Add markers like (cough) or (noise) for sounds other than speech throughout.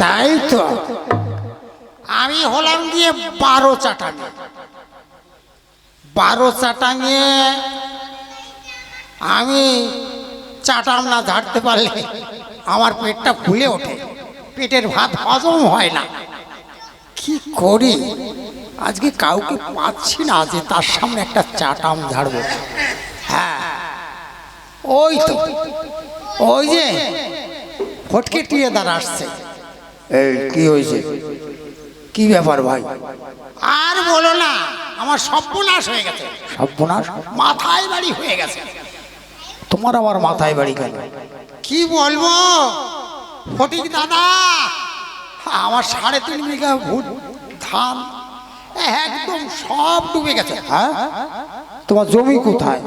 তাই তো। আমি হলাম গিয়ে বারো চাটাঙে বারো চাটাঙে আমি চাটাম না ঝাড়তে পারলে আমার পেটটা ফুলে ওঠে। পেটের ভাত হজম হয় না। কি করি? আজকে কাউকে পাচ্ছি না যে তার সামনে একটা চাটাম ঝাড়বো। হ্যাঁ। ওই তো। ওই যে ফটকে টিয়ে দাঁড়া আসছে। কি হয়েছে? কি ব্যাপার ভাই? আর বলো না আমার সর্বনাশ হয়ে গেছে। সর্বনাশ? মাথায় বাড়ি হয়ে গেছে। তোমার আবার মাথায় বাড়ি কেন? কি বলব? ফটিক দাদা আমার সাড়ে তিন বিঘা ভুট ধান একদম সব ডুবে গেছে। হ্যাঁ? তোমার জমি কোথায়?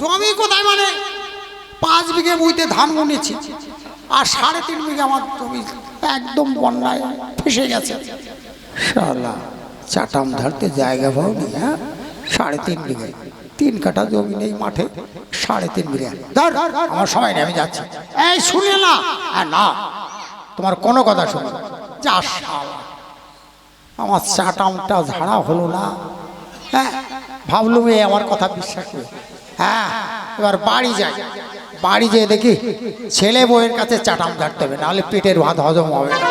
জমি কোথায় মানে? পাঁচ বিঘে বইতে ধান বুনেছি আর সাড়ে তিন বিঘে আমার জমি একদম বন্যায় ফেসে গেছে। শালা চাটাম ধরতে জায়গা পাওনি হ্যাঁ? সাড়ে তিন বিঘে। তিন কাঠা জমি নেই মাঠে সাড়ে তিন বিঘে। ধর আমার সময় নেই আমি যাচ্ছি। এই শুনে না। না তোমার কোনো কথা শুনে যা শালা আমার চাটামটা ঝাড়া হলো না। হ্যাঁ ভাবলুম এই আমার কথা বিশ্বাস করে। হ্যাঁ এবার বাড়ি যাই। বাড়ি যেয়ে দেখি ছেলে বউয়ের কাছে চাটাম ঝাড়তে হবে, নাহলে পেটের ভাত হজম হবে না।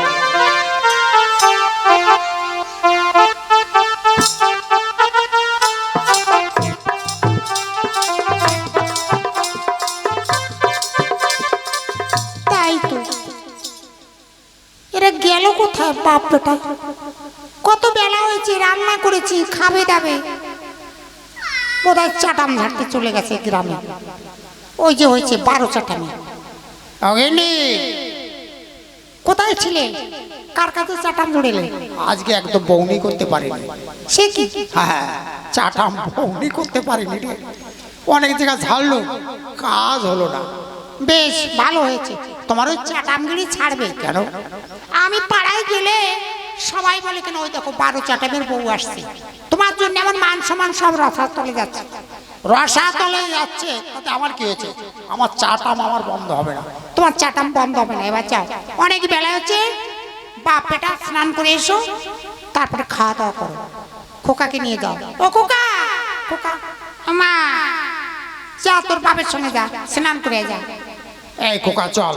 কোথায় বাপ বেটা কত বেলা হয়েছে, রান্না করেছি, খাবে দাবে। বোধহয় চাটাম ঝাড়তে চলে গেছে গ্রামে। ওই যে হয়েছে বারো চাটামে অগিনি কোথায় ছিলে? কার কাছে চাটাম ধরেলে? আজকে একদম বৌনি করতে পারিনি। সে কি? হ্যাঁ চাটাম বৌনি করতে পারিনি রে। অনেক জায়গা ঝাড়লো কাজ হলো না। বেশ ভালো হয়েছে। তোমার ওই চাটামগিরি ছাড়বে। কেন? আমি পাড়ায় গেলে সবাই বলে কেন ওই দেখো বারো চাটামের বউ আসছে। তোমার জন্য আমার মান সমান সব রসাতলে যাচ্ছে। রসাতলে যাচ্ছে তাতে আমার কি হয়েছে? আমার চাটাম আমার বন্ধ হবে না। তোমার চাটাম বন্ধ হবে না এবার যাও। অনেক বেলা হচ্ছে বাপ বেটা স্নান করে এসো তারপরে খাওয়া দাওয়া করো। খোকাকে নিয়ে যাও। ও খোকা খোকা মা যা তোর বাপের সঙ্গে যা স্নান করে যা। এই কোকা চল।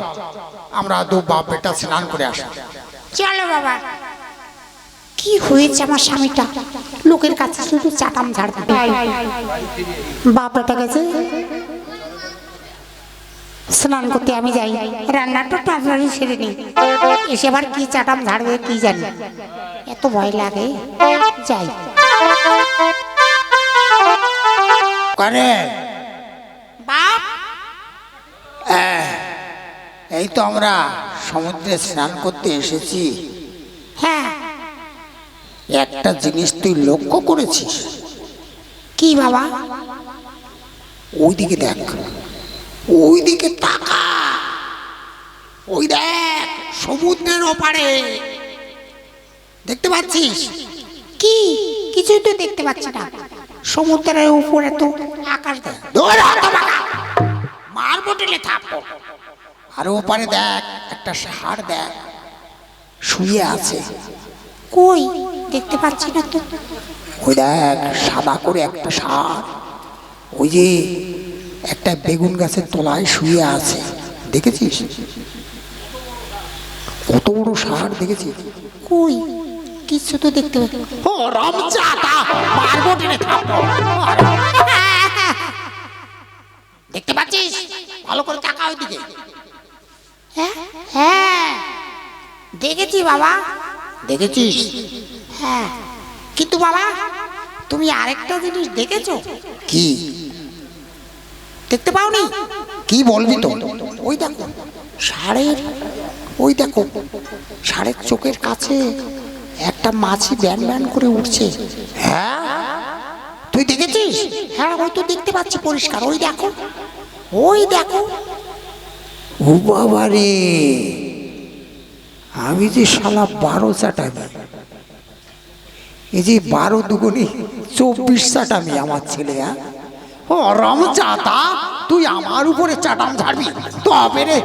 আমরা দু বাপ বেটা স্নান করে আসি। চলো বাবা। কি হয়েছে আমার স্বামীটা? লোকের কাছে শুধু চাটাম ঝাড়তে বাপটা গেছে। স্নান করতে আমি যাই। রান্নাটা টাড়াটাড়ি সেরে নিই এসে আবার কি চাটাম ঝাড়বে কি জানি। এত ভয় লাগে। যাই। করে বাপ! এই তো আমরা সমুদ্রে স্নান করতে এসেছি। হ্যাঁ একটা জিনিস তুই লক্ষ্য করেছিস? কি বাবা? ওইদিকে দেখ। ওইদিকে তাকা। ওই দেখ সমুদ্রের ওপারে। দেখতে পাচ্ছিস? কি? কিছুই তো দেখতে পাচ্ছি না। সমুদ্রের উপরে তো আকাশ দেখ। ধর হাত বাঁকা। মারবো আর ওপারে দেখ একটা ষাঁড় দেখ। শুয়ে আছে। কই? দেখতে পাচ্ছি না তো। ওই দেখ সাদা করে একটা ষাঁড় ওই যে একটা বেগুন গাছের তলায় শুয়ে আছে। দেখেছিস? কত বড় ষাঁড় দেখেছিস? কই? কিছু তো দেখতে পাচ্ছি ও রামচাটা মারবো টেনে দেখতে পাচ্ছিস? ভালো করে তাকা ওইদিকে। হ্যাঁ? হ্যাঁ। দেখেছি বাবা। দেখেছিস? হ্যাঁ। কিন্তু বাবা তুমি আরেকটা জিনিস দেখেছ? কি? দেখতে পাওনি? কি বলবি তো? ওই দেখো ষাঁড়ের ওই দেখো ষাঁড়ের চোখের কাছে একটা মাছি ব্যান ব্যান করে উঠছে। হ্যাঁ? তুই দেখেছিস? হ্যাঁ ওই তো দেখতে পাচ্ছি পরিষ্কার ওই দেখো ওই দেখো। ও বাবা রে আমি যে শালা বারো চাটামি এই যে বারো দুগুনি চব্বিশ চাটামি আমার ছেলে হ্যাঁ? ও রম চাতা তুই আমার উপরে চাটাম ছাড়বি তবে রে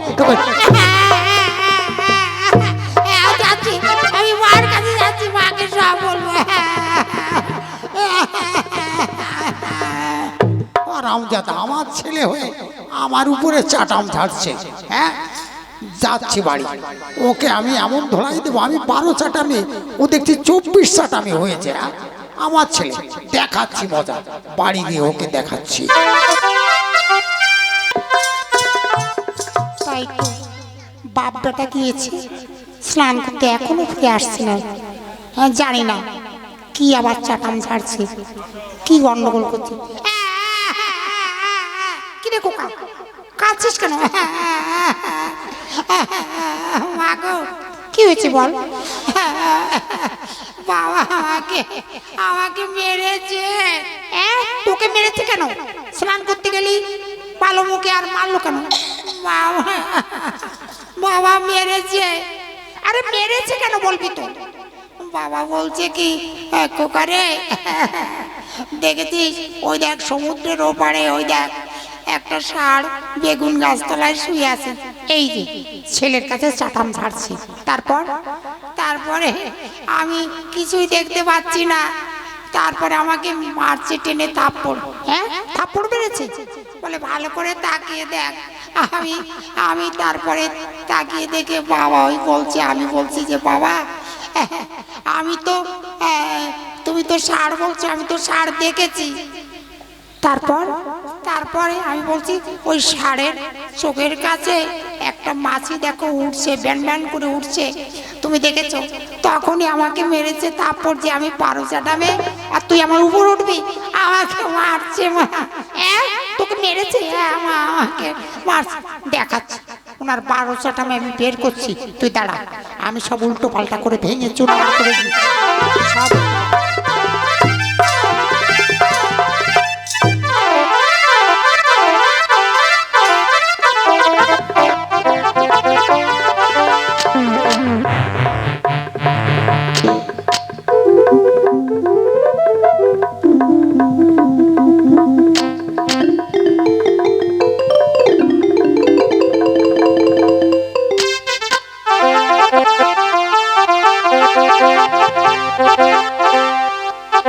আমি মার কাছে যাচ্ছি রামজাদা আমার ছেলে হয়ে আমার উপরে চাটাম ছাড়ছে হ্যাঁ? যাচ্ছি বাড়ি ওকে আমি এমন ধরাই দেবো আমি বারো চাটামে ও দেখছি চব্বিশ চাটামে হয়েছে হ্যাঁ? আমার ছেলে দেখাচ্ছি মজা বাড়ি গিয়ে ওকে দেখাচ্ছি তাই তো বাপ বেটা গিয়েছে স্নান করতে এখনও ফিরে আসছে না হ্যাঁ জানি না কি আবার চাটাম ঝাড়ছে কি গন্ডগোল করছে কি রে কোকা কাঁদছিস কেন মাগো কি হয়েছে বল? (laughs) বাবা আমাকে আমাকে মেরেছে। হ্যাঁ? তোকে মেরেছে কেন? স্নান করতে গেলি পালো মুখে আর মারলো কেন? বাবা বাবা মেরেছে। আরে মেরেছে কেন বলবি তো? বাবা বলছে কি "এ, খোকারে দেখেছিস? ওই দেখ সমুদ্রের ওপারে ওই দেখ। একটা ষাঁড় বেগুন গাছতলায় শুয়ে আছে। এই যে ছেলের কাছে চাটাম ঝাড়ছে তারপর? তারপরে আমি কিছুই দেখতে পাচ্ছি না। তারপরে আমাকে মারছে টেনে থাপ্পড়। হ্যাঁ? থাপ্পড় মেরেছে? বলে ভালো করে তাকিয়ে দেখ। আমি আমি তারপরে তাকিয়ে দেখে বাবা ওই বলছে আমি বলছি যে বাবা আমি তো আহ, তুমি তো সার বলছো আমি তো সার দেখেছি। তারপর? তারপরে আমি বলছি, ওই ষাঁড়ের চোখের কাছে একটা মাছি দেখো উঠছে ব্যান ব্যান করে উঠছে তুমি দেখেছ? তখনই আমাকে মেরেছে, তারপর যে আমি পারো চাটামে আর তুই আমার উপর উঠবি? আমাকে মারছে হ্যাঁ? তোকে মেরেছে? হ্যাঁ আমাকে মারছে। দেখাচ্ছে, ওনার বারো চাটামে আমি বের করছি। তুই দাঁড়া, আমি সব উল্টো পাল্টা করে ভেঙে চুর করে সব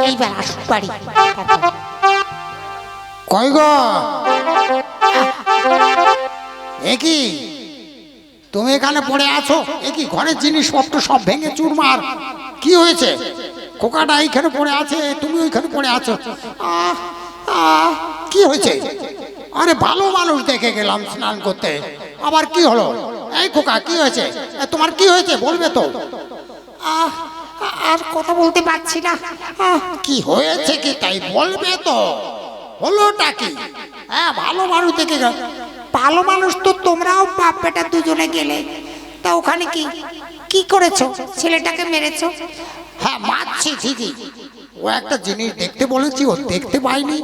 এইবার আসুক বাড়ি। কই গো? এ কি? তুমি এখানে পড়ে আছো? এ কি ঘরের জিনিসপত্র সব ভেঙে চুরমার? কি হয়েছে? খোকাটা এইখানে পড়ে আছে তুমি ওইখানে পড়ে আছো। কি হয়েছে? আরে ভালো মানুষ দেখে গেলাম স্নান করতে। আবার কি হলো? এই খোকা কি হয়েছে? তোমার কি হয়েছে? বলবে তো। আহ, আর কথা বলতে পারছি না। কি হয়েছে কি তাই বলবে তো? হলোটা কি? হ্যাঁ ভালো মানুষ দেখে গেল ভালো মানুষ তো তোমরাও বাপ বেটা দুজনে গেলে। তা ওখানে কি? কি করেছ? ছেলেটাকে মেরেছো? হ্যাঁ মারছি ঠিকই। ও একটা জিনিস দেখতে বলেছি ও দেখতে পাইনি।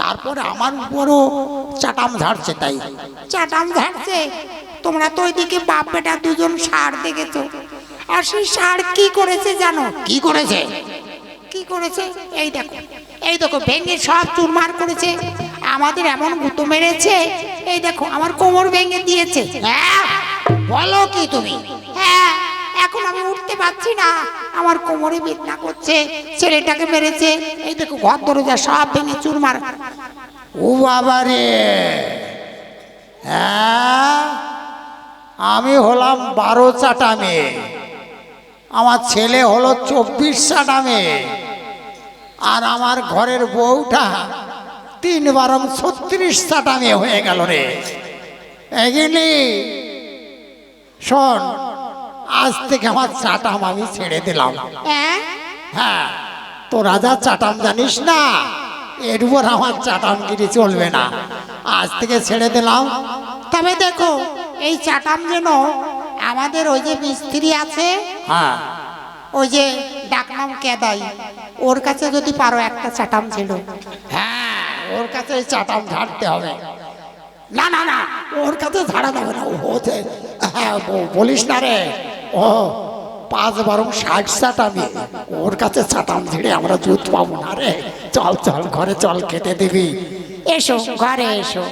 তারপরে আমার উপরও চাটাম ঝাড়ছে তাই। চাটাম ঝাড়ছে? তোমরা তো ওইদিকে বাপ বেটা দুজন সার দেখেছ। আর সেই সার কি করেছে জানো? কি করেছে? কি করেছে? এই দেখো এই দেখো ভেঙে সব চুরমার করেছে। আমাদের এমন গুঁতো মেরেছে এই দেখো আমার কোমর ভেঙে দিয়েছে। হ্যাঁ বলো কি তুমি? হ্যাঁ এখন আমি উঠতে পারছি না। আমার কোমরে বেদনা করছে ছেলেটাকে মেরেছে। এই দেখো ঘর দরজা সব ভেঙে চুরমার। ও বাবা রে! হ্যাঁ আমি হলাম বারো চাটা মেয়ে। আমার ছেলে হলো চব্বিশ মেয়ে আর আমার ঘরের বউটা তিন বারং ছত্রিশ চাটা মেয়ে হয়ে গেল রে। এগিনি শোন আজ থেকে আমার চাটাম আমি ছেড়ে দিলাম। হ্যাঁ? হ্যাঁ তো রাজা চাটাম জানিস না এর উপর আমার চাটামগিরি চলবে না। আজ থেকে ছেড়ে দিলাম। তবে দেখো এই চাটাম যেন আমাদের ওই যে মিস্ত্রি আছে হ্যাঁ। ওই যে ডাকনাম কেদাই ওর কাছে যদি পারো একটা চাটাম ছিল। হ্যাঁ ওর কাছে চাটাম ঝাড়তে হবে। না না না ওর কাছে ঝাড়া যাবে না। যে হ্যাঁ বলিস না রে। ও পাঁচ বারো ষাট চাটামি। ওর কাছে চাটাম ঝেড়ে আমরা জুত পাবো না রে। চল চল ঘরে চল খেতে দিবি। এসো ঘরে এসো।